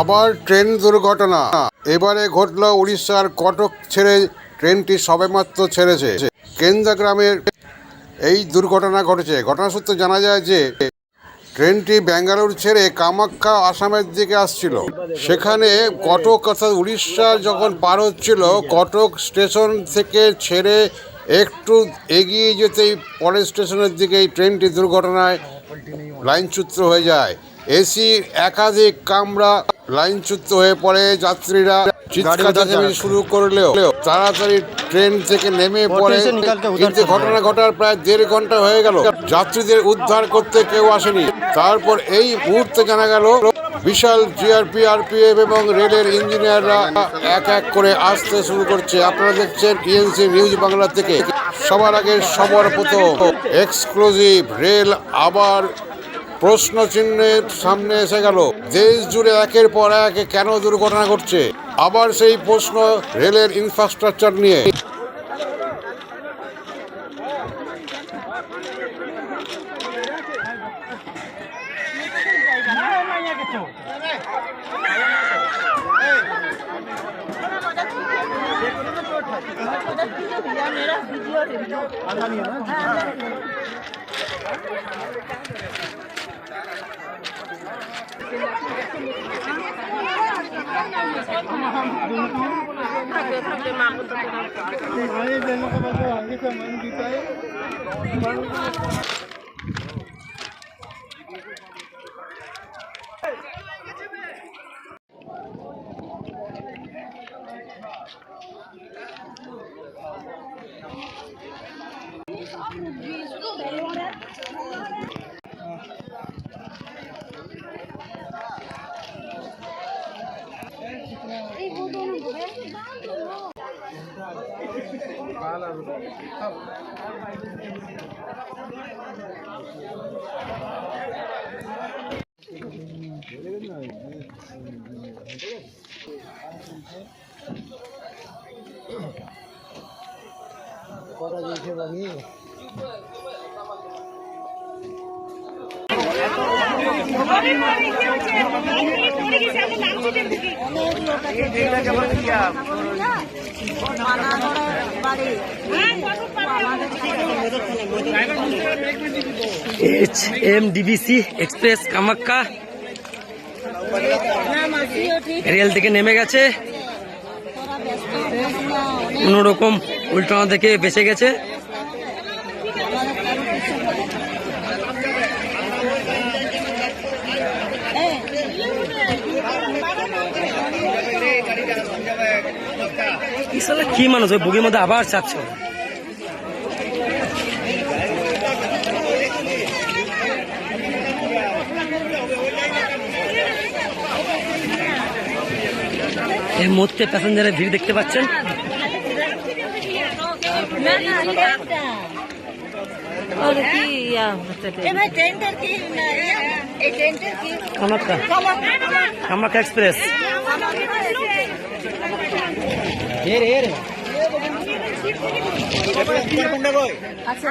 আবার ট্রেন দুর্ঘটনা। এবারে ঘটল উড়িষ্যার কটক ছেড়ে ট্রেনটি সবেমাত্র ছেড়েছে। কেন্দ্রাগ্রামের এই দুর্ঘটনা ঘটেছে। ঘটনা সূত্রে জানা যায় যে, ট্রেনটি ব্যাঙ্গালোর ছেড়ে কামাখ্যা আসামের দিকে আসছিল। সেখানে কটক অর্থাৎ উড়িষ্যা যখন পার হচ্ছিল, কটক স্টেশন থেকে ছেড়ে একটু এগিয়ে যেতেই পরের স্টেশনের দিকে এই ট্রেনটি দুর্ঘটনায় লাইনচ্যুত হয়ে যায়। এসি একাধিক কামরা লাইনচ্যুত হয়ে পড়ে। যাত্রীরা চিৎকার শুরু করলেও তাড়াতাড়ি ট্রেন থেকে নেমে পড়ে। কিন্তু ঘটনা ঘটার প্রায় দেড় ঘণ্টা হয়ে গেল। যাত্রীদের উদ্ধার করতে কেউ আসেনি। তারপর এই মুহূর্তে জানা গেল বিশাল জিআরপি আরপিএফ এবং রেলের ইঞ্জিনিয়াররা এক এক করে আসতে শুরু করছে। আপনারা দেখছেন টিএনসি নিউজ বাংলা থেকে। সবার আগে সবার প্রথম এক্সক্লুসিভ রেল আবার প্রশ্ন চিহ্নের সামনে এসে গেল। দেশ জুড়ে একের পর এক কেন দুর্ঘটনা ঘটছে? আবার সেই প্রশ্ন রেলের ইনফ্রাস্ট্রাকচার নিয়ে। ভাই যেন কথা আগে তো মন দিতে কথা দিয়েছে বাকি Thank you. H M DBC express Kamakhya rail থেকে নেমে গেছে। কোনো রকম উল্টানো থেকে বেঁচে গেছে। কি মানুষ? ওই বুগির মধ্যে আবার চাচ্ছ? এই মুহূর্তে প্যাসেঞ্জারের ভিড় দেখতে পাচ্ছেন? না না কি ইয়া এবার ট্রেনটার কি না, ইয়া, এই ট্রেনটার কি কামাক্কা কামাক্কা এক্সপ্রেস আচ্ছা